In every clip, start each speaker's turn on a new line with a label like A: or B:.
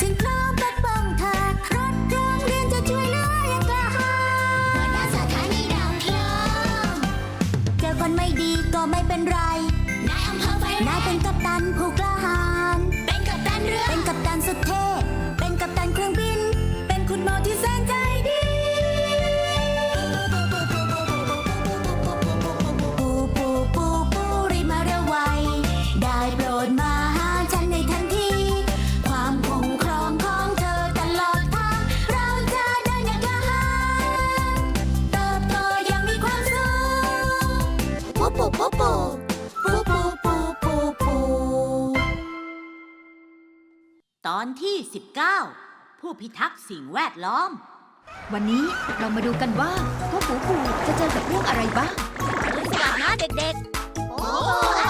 A: ถึง
B: พร้อมปกป้องเธอรถโรงเรียนจะช่วยเหลืออย่างกล้าหาสถานีดับลิงเจอคนไม่ดีก็ไม่เป็นไร นายอำเภอไฟนายเป็นกัปตันผู้กล้าหาญเป็นกัปตันเรือ เป็นกัปตันสุดเท่ อนที่
C: 19 ผู้พิทักษ์สิ่งแวดล้อม
A: วันนี้เรามาดูกันว่าพวกปูปูจะเจอกับเรื่องอะไรบ้าง
C: สวัสดีนะเด็กๆ โอ้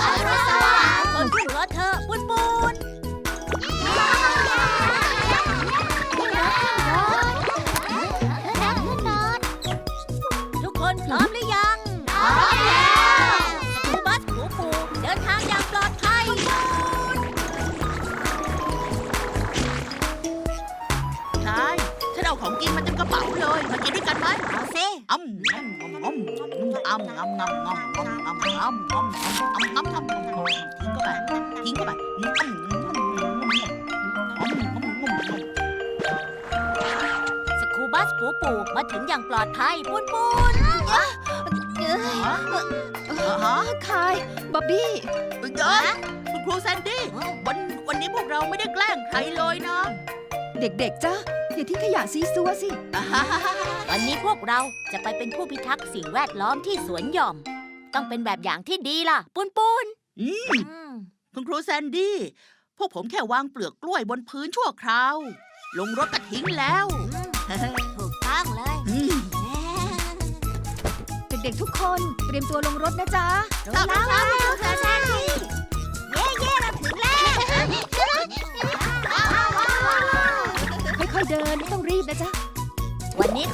C: อรุณสวัสดิ์คนขึ้นรถเธอะ งำงำงำ
D: งำงำงำงำงำงำงำทิ้งเข้ไปทิ้งเข้ไปงำ
C: สกูบัสปูปูมาถึงอย่างปลอดภัยปูนปูน
D: เอ้ยฮะ
A: คายบ๊อบบี้
D: เอ้ยคุณครูแซนดี้วันวันนี้พวกเราไม่ได้แกล้งใครเลยนะ
A: เด็กๆจ้ะ อย่าทิ้งขยะซีซัวสิ
C: วันนี้พวกเราจะไปเป็นผู้พิทักษ์สิ่งแวดล้อมที่สวนหย่อม ต้องเป็นแบบอย่างที่ดีล่ะ ปุนปุน
D: อืมคุณครูแซนดี้ พวกผมแค่วางเปลือกกล้วยบนพื้นชั่วคราว ลงรถกระทิ้งแล้ว
C: ถูกต้องเลย
A: เด็กๆทุกคนเตรียมตัวลงรถนะจ๊ะ
C: รู้แล้วค่ะคุณครูแซ
A: น
C: ดี้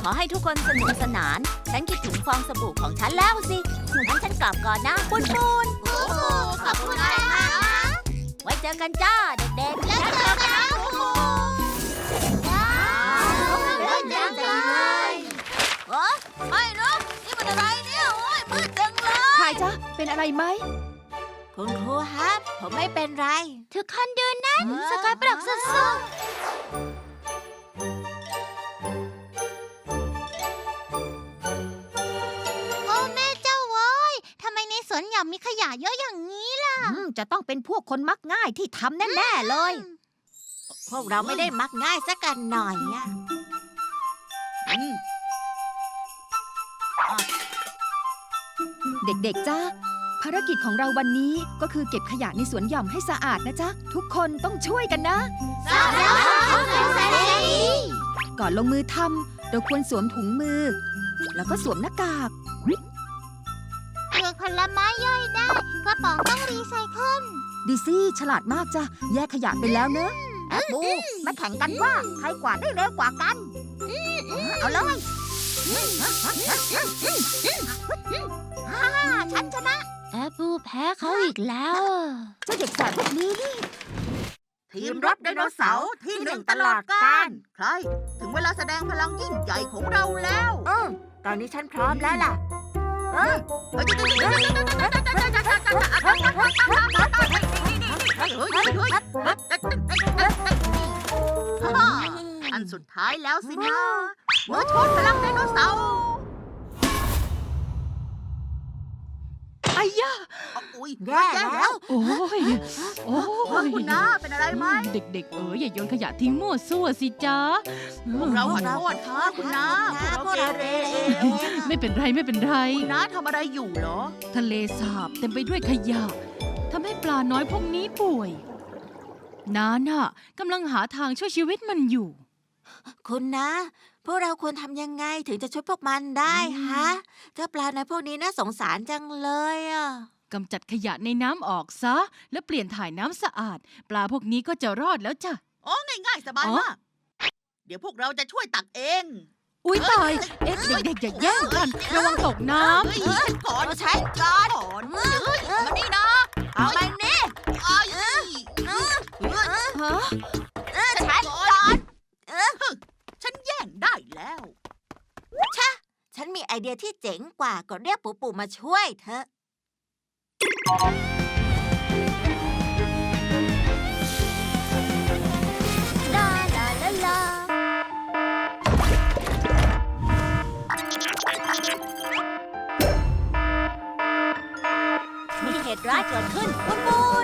C: ขอให้ทุกคนสนุกสนาน ฉันคิดถึงฟองสบู่ของฉันแล้วสิงั้นฉันกลับก่อนนะปุนปุนโอ้โหขอบคุณมากนะไว้เจอกันจ้าเด็กๆ แล้วเจอกันนะปุนปุนดังเลยโอ้ไม่นะนี่มันอะไรเนี่ยโอ้ยมืดจังเลย
A: ใครจ๊ะเป็นอะไรไหม
C: คุณครูครับ ผมไม่เป็นไร ทุกคนดูนั่นสกายปรกสุด
B: ๆ วนอย่ามีขยะเยอะอย่างนี้ล่ะ
A: จะต้องเป็นพวกคนมักง่ายที่ทำแน่ๆเลย
C: พวกเราไม่ได้มักง่ายสักกันหน่อยอะ
D: อืม
A: เด็กๆจ้าภารกิจของเราวันนี้ก็คือเก็บขยะในสวนหย่อมให้สะอาดนะจ๊ะ ทุกคนต้องช่วยกันนะ
C: สาวแล้วเาส
A: ก่อนลงมือทำเราควรสวมถุงมือ แล้วก็สวมหน้ากาก
B: ผลไม้ย่อยได้กระป๋องต้องรีไซเคิล
A: ดิซี่ฉลาดมากจ้ะ แยกขยะไปแล้วเนอะ
B: เอปปูมาแข่งกันว่า ใครกวาดได้เร็วกว่ากัน เอาเลยฮ่าฉันชนะ
C: แอปปูแพ้เขาอีกแล้ว
A: เจ้าเด็กแสบพวกนี้นี่
D: ทีมรถไดโนเสาร์ที่หนึ่งตลอดกาลใคร ถึงเวลาแสดงพลังยิ่งใหญ่ของเราแล้ว
C: อตอนนี้ฉันพร้อมแล้วล่ะ
D: อันสุดท้ายแล้วสินะเมื่อชนพลังไดโนเสาร์
A: ไอ้ย่า
D: อุ้ย
B: แย่แล้ว
E: โอ้ยโอ้
D: โอ้ยคุณน้าเป็นอะไรไหม
E: เด็กๆ เอ๋ยอย่าโยนขยะทิ้งมั่วซั่วสิจ๊ะ
D: พวกเราขอโทษค่ะคุณน้าพวกเราเกเรเอง
E: ไม่เป็นไรไม่เป็นไร
D: คุณน้าทำอะไรอยู่เหรอ
E: ทะเลสาบเต็มไปด้วยขยะทำให้ปลาน้อยพวกนี้ป่วยนาน่ะกำลังหาทางช่วยชีวิตมันอยู่
B: คุณนะ พวกเราควรทำยังไงถึงจะช่วยพวกมันได้ฮะเจ้าปลาในพวกนี้น่าสงสารจังเลยอะ
E: กำจัดขยะในน้ำออกซะ แล้วเปลี่ยนถ่ายน้ำสะอาด ปลาพวกนี้ก็จะรอดแล้วจ้ะ
D: อ๋อง่ายๆสบาย
E: อ๋อ
D: มาก เดี๋ยวพวกเราจะช่วยตักเอง
E: อุ้ยตาย เอ๊ะเด็กๆอย่าแย่งกัน ระวังตกน้
D: เฮ้ยฉันก่อน
B: เอาฉันก่อน
D: ก่อนเฮ้ยมานี่นะ
B: เอาไปนี่
D: เอ้ยเฮ้ย
A: ฮะ
D: ฉันก่อน ฉันแย่งได้แล้ว
B: ฉันมีไอเดียที่เจ๋งกว่าก็เรียกปู่ปู่มาช่วยเถอะ ลาลาลาลา
C: มีเหตุร้ายเกิดขึ้นปุนปุ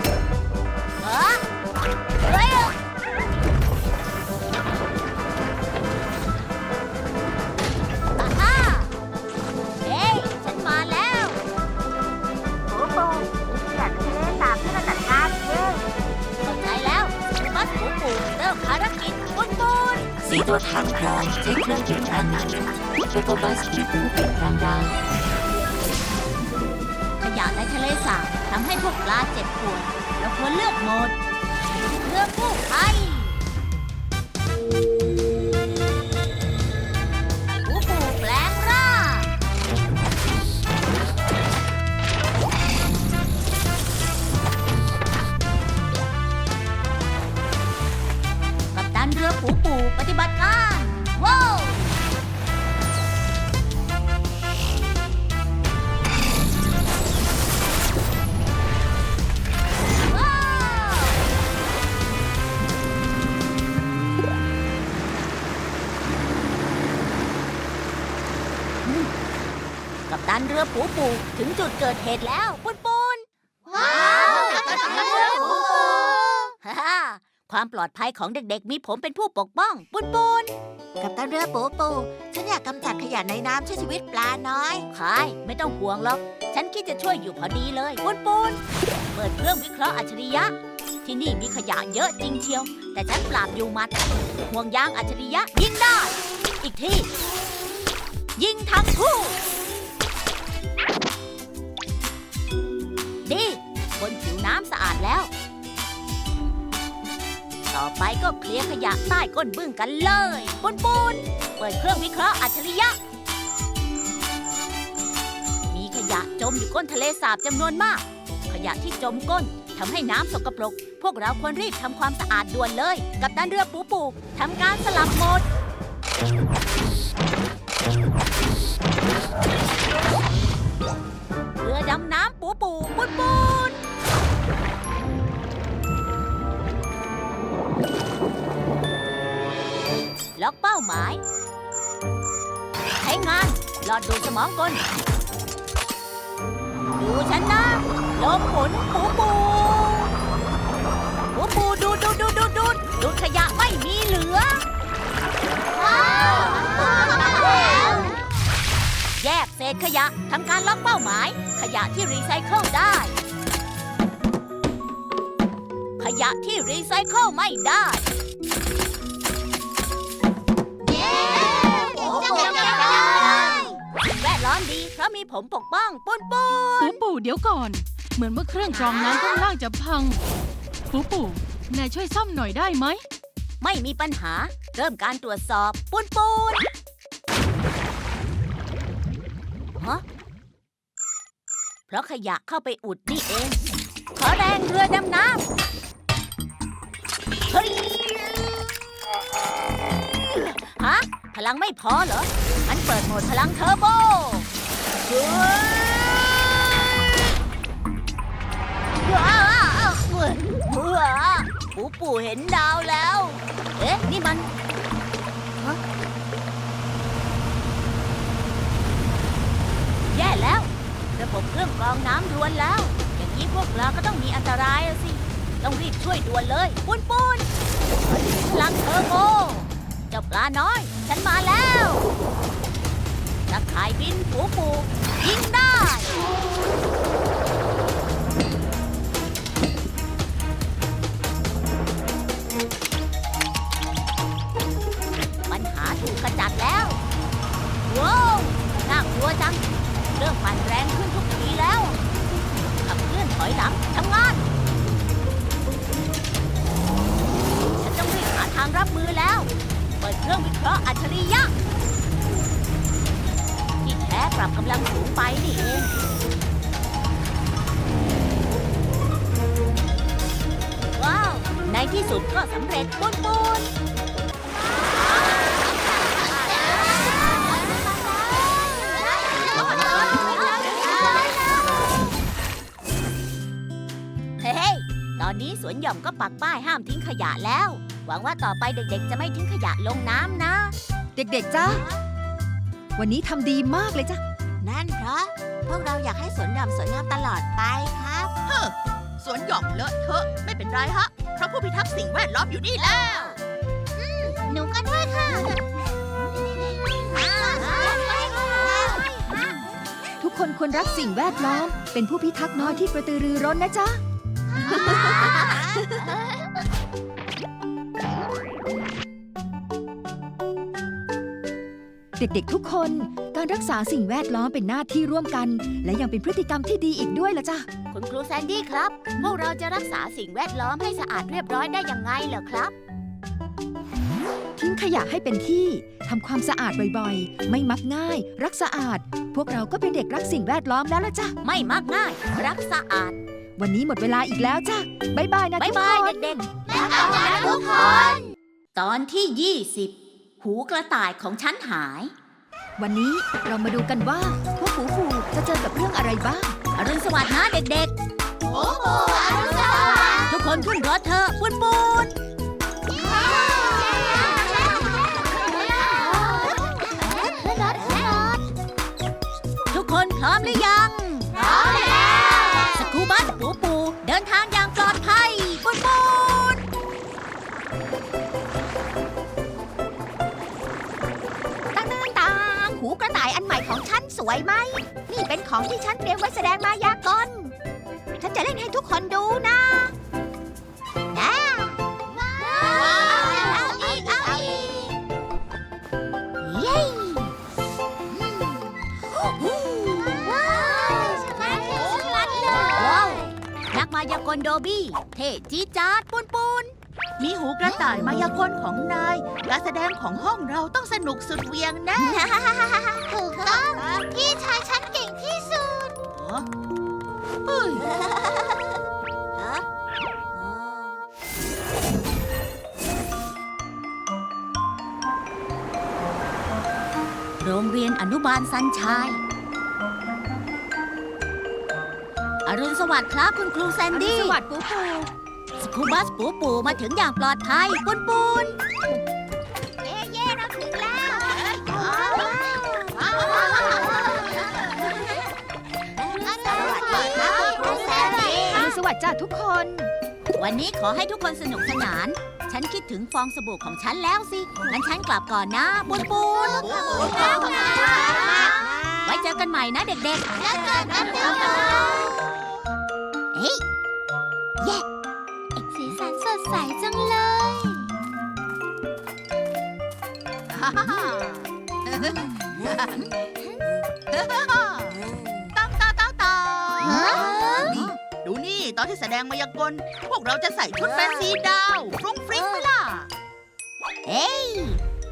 C: สี
F: ตัวถังพร้อมใช้เครื่องกินการนั้นแล้วก็บัสกีปูเป็นรางวัล
C: ขยะในทะเลสาบทำให้พวกปลาเจ็บปวดเราควรเลือกโหมดเพื่อผู้ภัย รือปูปูถึงจุดเกิดเหตุแล้วปุนปุน
B: ว้าว
C: กัปตันเรือปูปูฮ่าฮ่าความปลอดภัยของเด็กๆ มีผมเป็นผู้ปกป้องปุนปุน
B: กับตันเรือปู่ปู่ฉันอยากกำจัดขยะในน้ำช่วยชีวิตปลาน้อย
C: ขายไม่ต้องห่วงหรอก ฉันคิดจะช่วยอยู่พอดีเลยปุนปุนเปิดเครื่องวิเคราะห์อัจฉริยะ ที่นี่มีขยะเยอะจริงเชียว แต่ฉันปราบอยู่หมัดห่วงยางอัจฉริยะยิงได้ อีกทียิงทั้งคู่ำสะอาดแล้ว ต่อไปก็เคลียร์ขยะใต้ก้นบึ้งกันเลยปุนปุนเปิดเครื่องวิเคราะห์อัจฉริยะ มีขยะจมอยู่ก้นทะเลสาบจำนวนมาก ขยะที่จมก้นทำให้น้ำสกปรก พวกเราควรรีบทำความสะอาดด่วนเลย กับตันเรือปูปูทำการสลับโหมด ล็อกเป้าหมาย ใช้งาน หลอดดูดสมองกล ดูฉันนะลมหมุนปูปูปูปูดูดดูดดูดดูดดูดดูดขยะไม่มีเหลือแยกเศษขยะทำการล็อกเป้าหมาย ขยะที่รีไซเคิลได้ ขยะที่รีไซเคิลไม่ได้ แวดล้อมดีเพราะมีผมปกป้องปุ้นปุ้นำ
E: ปูปู่เดี๋ยวก่อน เหมือนว่าเครื่องกรองน้ำข้างล่างจะพัง ปูปู่นายช่วยซ่อมหน่อยได้ไหม
C: ไม่มีปัญหา เริ่มการตรวจสอบปุ้นปุ้นฮะเพราะขยะเข้าไปอุดนี่เอง ขอแรงเรือดำน้ำเฮ้ยฮะ พลังไม่พอเหรอ มันเปิดโหมดพลังเทอร์โบเฮ้ย ว้าวเฮ้ยเฮ้ยปู่ปู่เห็นดาวแล้ว เอ๊ะ นี่มันฮะแย่แล้ว ระบบเครื่องกรองน้ำรวนแล้ว อย่างนี้พวกเราก็ต้องมีอันตรายอะสิ ต้องรีบช่วยด่วนเลยปุ้นปุ้นพลังเทอร์โบเจ้าปลาน้อย ฉันมาแล้ว ตะข่ายบินผูกูยิงได้ ปัญหาถูกขจัดแล้ว ว้วน่กลัวจัง เริ่มปั่นแรงขึ้นทุกทีแล้ว ขัเคลื่อนถอยหลังทำงาน ฉันต้องรีบหาทางรับมือแล้ว เปิดเครื่องวิเคราะห์อัจฉริยะ ปรับกำลังสูงไปนี่เอง ว้าว ในที่สุดก็สำเร็จปุ้นๆเฮ้ยตอนนี้สวนหย่อมก็ปักป้ายห้ามทิ้งขยะแล้ว หวังว่าต่อไปเด็กๆ จะไม่ทิ้งขยะลงน้ำนะ
A: เด็กๆจ้า วันนี้ทำดีมากเลยจ้ะ
B: นั่นเพราะ พวกเราอยากให้สวนดำสวยงามตลอดไปครับ
D: สวนหย่อมเลอะเทอะไม่เป็นไรฮะ เพราะผู้พิทักษ์สิ่งแวดล้อมอยู่นี่แล้ว
B: หนูก็ด้วยค่ะ
A: ทุกคนควรรักสิ่งแวดล้อม เป็นผู้พิทักษ์น้อยที่กระตือรือร้นนะจ๊ะ เด็กๆทุกคน การรักษาสิ่งแวดล้อมเป็นหน้าที่ร่วมกัน และยังเป็นพฤติกรรมที่ดีอีกด้วยละจ้ะ
C: คุณครูแซนดี้ครับ พวกเราจะรักษาสิ่งแวดล้อมให้สะอาดเรียบร้อยได้ยังไงเหรอครับ
A: ทิ้งขยะให้เป็นที่ทำความสะอาดบ่อยๆ ไม่มักง่าย รักสะอาด พวกเราก็เป็นเด็กรักสิ่งแวดล้อมแล้วละจ้ะ
C: ไม่มักง่าย รักสะอาด
A: วันนี้หมดเวลาอีกแล้วจ้ะบ๊ายบายนะ
C: บา
A: ทุ
C: ย
A: ก
C: บาย
A: คน
C: เด็ก
B: แล้วเอานะทุกคน
C: ๆตอนที่ 20 หูกระต่ายของฉันหาย
A: วันนี้เรามาดูกันว่า พวกหูฟูจะเจอกับเรื่องอะไรบ้าง
C: อรุณสวัสดิ์นะเด็ก
B: โอ้โหอรุณสวัสดิ์
C: ๆทุกคนขึ้นรถเถอะปุนปุ
B: ว
C: ย
B: ไหม นี่เป็นของที่ฉันเตรียมไว้แสดงมายากล ฉันจะเล่นให้ทุกคนดูนะนะเอาอีก เอาอีก เย้ว้าวสมัดเลยสมัดเลย
C: ว้าวนักมายากลโดบี้ เท่จี๊ดจ๊าดปุนปุน
D: มีหูกระต่ายมายากลของนาย การแสดงของห้องเราต้องสนุกสุดเหวียงแน่
B: ถูกต้องพี่ชายฉันเก่งที่สุด
D: เฮ้ย
C: โรงเรียนอนุบาลสันชาย อรุณสวัสดิ์ครับคุณครูแซนดี้
A: สวัสดิ์ปูปู
C: สกูบัสปูปูมาถึงอย่างปลอดภัยปุนปุน
B: เย่เย่เราถึงแล้วสวัสดีครับคุณแซนดี้
A: สวัสดิ์จ้าทุกคน
C: วันนี้ขอให้ทุกคนสนุกสนาน ฉันคิดถึงฟองสบู่ของฉันแล้วสิ งั้นฉันกลับก่อนนะปุนปุนไว้เจอกันใหม่นะเด็กๆ
B: แล้วเจอกันเดี๋ยว
C: เฮ้ย
B: สีสันสด ใสจังเลย
D: ตั้งตาตั้งตานี่ดูนี่ ตอนที่แสดงมายากล พวกเราจะใส่ชุดแฟนซีดาวฟรุ้งฟริ้งไหมล่ะ
B: เอ้ย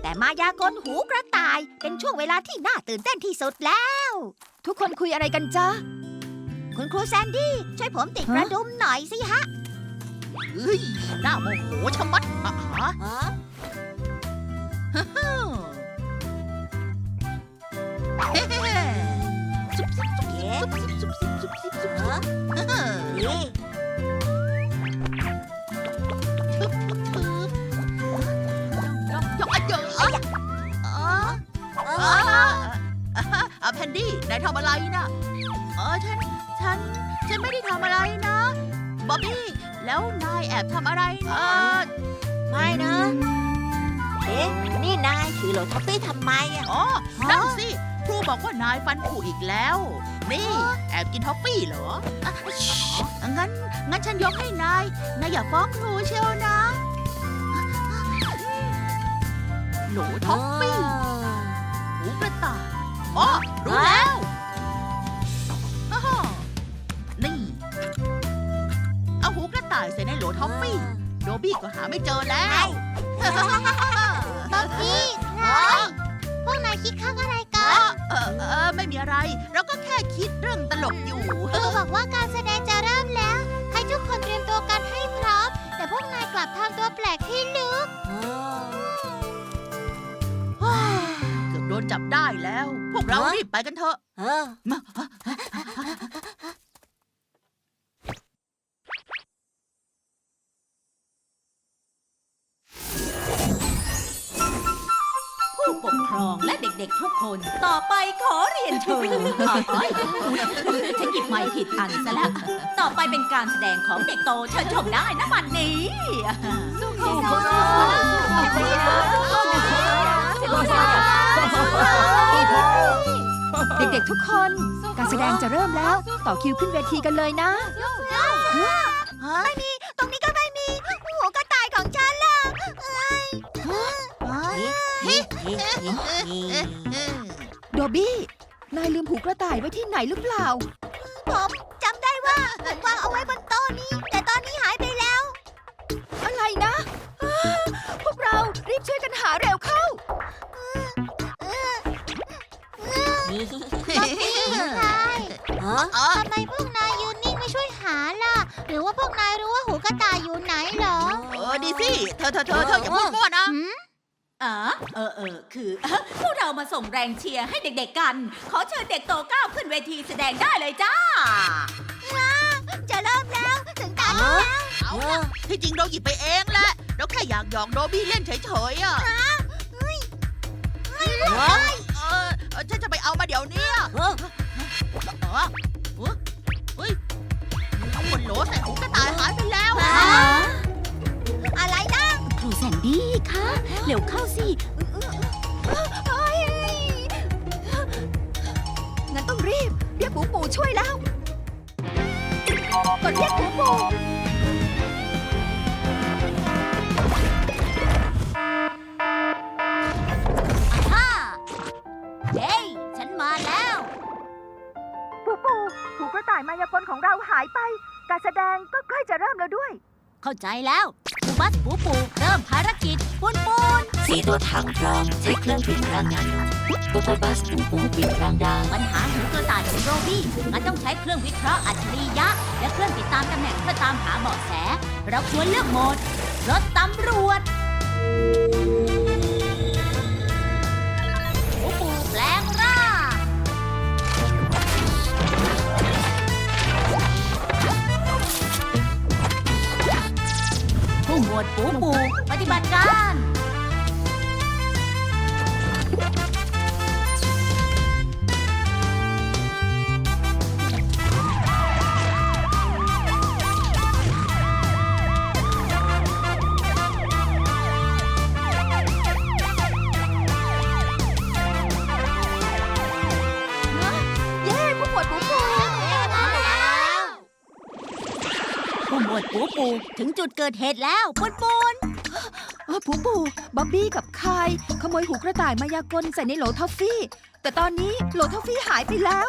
B: แต่มายากลหูกระต่ายเป็นช่วงเวลาที่น่าตื่นเต้นที่สุดแล้ว
A: ทุกคนคุยอะไรกันจ้า
B: คุณครูแซนดี้ช่วยผมติดกระดุมหน่อยสิฮะ
D: เฮ้ยน่าโมโหชะมัดอะฮะเฮ้เฮ้ซุบซิบซุบซิบซุบซิบซุบซิบซุบซิบซุบซิบเฮ้ทึบทึบยกยกเยอะอ๋ออ๋ออะแพนดี้นายทำอะไรน่ะเออฉันฉัน ฉันไม่ได้ทำอะไรนะบ๊อบบี้ แล้วนายแอบทำอะไรนะ
B: ไม่นะ เอ๊ะ นี่นายถือโหลท็อปปี้ทำไมอะ
D: อ๋อนั่นสิครูบอกว่านายฟันผุอีกแล้ว นี่ แอบกินท็อฟฟี่เหรออะอะงั้นงั้นฉันยกให้นายนายอย่าฟ้องครูเชียวนะโหลท็อฟฟี่หูกระต่ายอ๋อรู้แล้ว ท็อฟฟี่โดบี้ก็หาไม่เจอแล้ว
B: บ๊อบบี้นายพวกนายคิดข้างอะไรกั
D: เอนอเออเออไม่มีอะไร เราก็แค่คิดเรื่องตลกอยู่
B: ครูบอกว่าการแสดงจะเริ่มแล้ว ให้ทุกคนเตรียมตัวกันให้พร้อม แต่พวกนายกลับทำตัวแปลกที่ลึก
D: เกือบโดนจับได้แล้ว พวกเรารีบไปกันเถอะ
C: ด็กๆทุกคน ต่อไปขอเรียนเชิญเอ้ยฉันหยิบไม้ผิดอันซะแล้ว ต่อไปเป็นการแสดงของเด็กโตเชิญชมได้นะบัดนี้
A: เด็กๆทุกคน การแสดงจะเริ่มแล้ว ต่อคิวขึ้นเวทีกันเลยนะ
B: ไม่มี
A: โดบี้ นายลืมผูกกระต่ายไว้ที่ไหนหรือเปล่า
B: ผมจำได้ว่าผมวางเอาไว้บนโต๊ะนี้ แต่ตอนนี้หายไปแล้ว
A: อะไรนะอ้าพวกเรารีบช่วยกันหาเร็วเข้า
B: ใช่
C: ฮะ
D: เออ
B: ทำไมพวกนายยืนนิ่งไม่ช่วยหาล่ะ หรือว่าพวกนายรู้ว่าหูกระต่ายอยู่ไหนเหรอ
D: เออดีสิ เธอเธอเธอเธออย่าพูดมั่วนะ
B: หืม
C: อ๋อเออเออคือ พวกเรามาส่งแรงเชียร์ให้เด็กๆกัน ขอเชิญเด็กโตก้าวขึ้นเวทีแสดงได้เลยจ้า
B: จะเริ่มแล้ว ถึงตาหนูแล้ว
D: เอาละที่จริงเราหยิบไปเองแหละเราแค่อยากหยอกโดบี้เล่นเฉยๆอะเออเออฉันจะไปเอามาเดี๋ยวเนี้เออเออเฮ้ยเอาหมดโหลใส่หูกระต่ายหายไปแล้ว
B: อะไรนะ
C: ครู แซนดี้คะเร็วเข้าสิ
A: งั้นต้องรีบ เรียกปูปูช่วยแล้วกดเรียกปูปู
C: ฮ่าเฮ้ยฉันมาแล้ว
A: ปูปูผูกกระต่ายมายากลของเราหายไป การแสดงก็ใกล้จะเริ่มแล้วด้วย
C: เข้าใจแล้วปู บัสปูปูเริ่มภารกิจปูนปูน
F: สีตัวถังพร้อมใช้เครื่องบินพลังงานโกโกบัสปูปูบินพลังดาว
C: ปัญหาหูกระต่ายของโรบี้งั้นต้องใช้เครื่องวิเคราะห์อัจฉริยะ และเครื่องติดตามตำแหน่งเพื่อตามหาเบาะแส เราควรเลือกโหมดรถตำรวจ มวดปูปู ปฏิบัติการ ถึงจุดเกิดเหตุแล้วปูนปูน
A: เออปูปูบ๊อบบี้กับคายขโมยหูกระต่ายมายากลใส่ในโหลทอฟฟี่ แต่ตอนนี้โหลทอฟฟี่หายไปแล้ว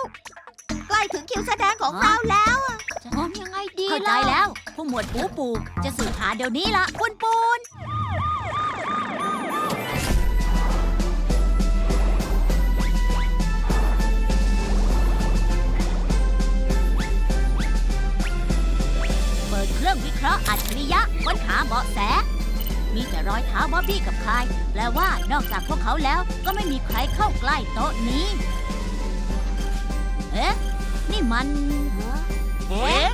B: ใกล้ถึงคิวแสดงของเราแล้วอะทำยังไงดี
C: เข้าใจ
B: ล่ะ
C: แล้ว ผู้หมวดปูปูจะสืบหาเดี๋ยวนี้ละปูนปูน เบาะแส มีแต่รอยเท้าบ๊อบบี้กับคาย แปลว่านอกจากพวกเขาแล้วก็ไม่มีใครเข้าใกล้โต๊ะนี้ เอ๊ะ นี่มัน
D: เอ๊ะ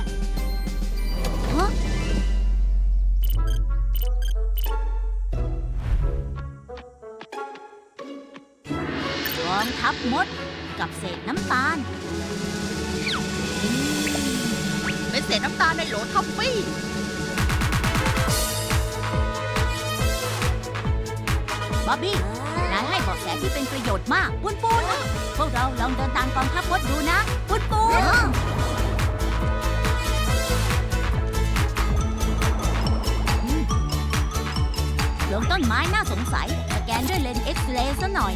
C: กองทัพมดกับเศษน้ำตาล
D: เป็นเศษน้ำตาลในโหลทอฟฟี่
C: บ๊อบบี้ นายให้เบาะแสที่เป็นประโยชน์มาก ปุนปุนพวกเราลองเดินตามกองทัพมดดูนะ ปุนปุนลงต้นไม้น่าสงสัย สแกนด้วยเลนส์เอ็กซเรย์ซะหน่อย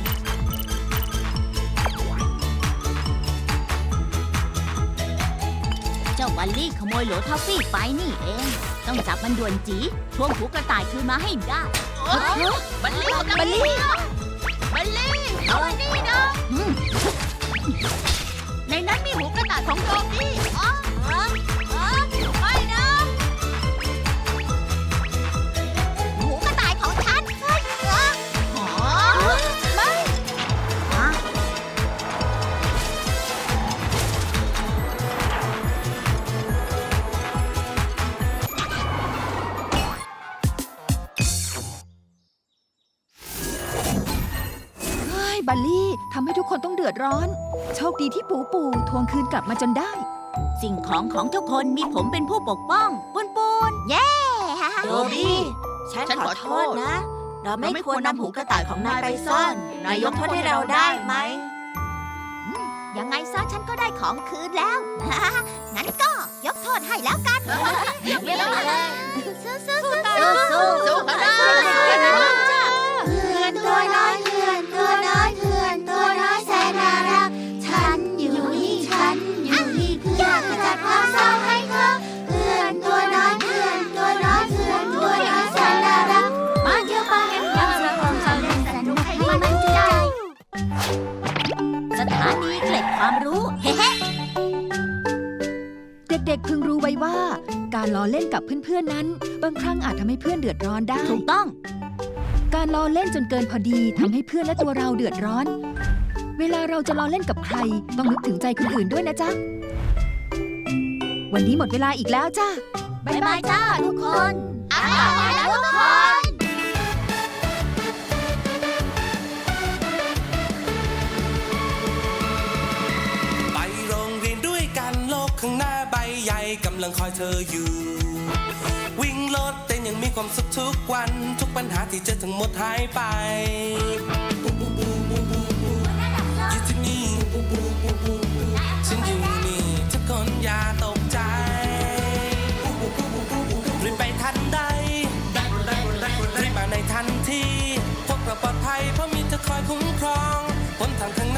C: เจ้าบัลลี่ขโมยโหลทอฟฟี่ไปนี่เอง ต้องจับมันด่วนจีทวงหูกระต่ายคืนมาให้ได้
D: เออ บัลลี่บัลลี่บัลลี่เอาอันนี้นะ
C: อืม
D: ในนั้นมีหูกระต่ายของโดบี้อ๋อ
A: ปูปูทวงคืนกลับมาจนได้
B: สิ่งของของทุกคนมีผมเป็นผู้ปกป้องปุนปุนเย้
G: โดบี้
D: ฉัน
G: ฉัน
D: ข
G: ข
D: อ
G: อ
D: โท
G: โท
D: ษ
G: ษ
D: นะ เรา
G: เรา
D: ไม่
G: ไม่
D: ค
G: ควว
D: ร
G: ร
D: นำ
G: นำ
D: หู
G: หู
D: ก
G: ก
D: ระ
G: ระ
D: ต่า
G: ต่ายย
D: ข
G: ข
D: อ
G: องง
D: นานา
G: ยย
D: ไป
G: ไป
D: ซ่
G: ซ่
D: อ
G: อนน
D: นานา
G: ยย
D: ก
G: ก
D: โท
G: โท
D: ษ
G: ษ
D: ให้
G: ให้
D: เรา
G: เรา
D: ได้
G: ได้
D: ไห
G: ไห
D: ม
G: ม
B: ยังไงซะฉันก็ได้ของคืนแล้ว งั้นก็ยกโทษให้แล้วกันเย้สู้สู้สู้สู้สู้
D: อเล่นกั
A: บเพื่อนๆนั้น บางครั้งอาจทำให้เพื่อนเดือดร้อนได้
B: ถูกต้อง
A: การล้อเล่นจนเกินพอดีทำให้เพื่อนและตัวเราเดือดร้อน เวลาเราจะล้อเล่นกับใคร ต้องนึกถึงใจคนอื่นด้วยนะจ๊ะ วันนี้หมดเวลาอีกแล้วจ้า
B: บ๊ายบายจ้าทุกคน
D: อ้าวมาแล้วทุกคน
H: กำลังคอยเธออยู่ วิ่งรถเต้นยังมีความสุขทุกวัน ทุกปัญหาที่เจอทั้งหมดหายไปอยู่ที่นี่ฉันอยู่นี่ทุกคนอย่าตกใจรีบไปทันใดรีบมาในทันทีพวกเราปลอดภัยเพราะมีเธอคอยคุ้มครองหนทางข้าง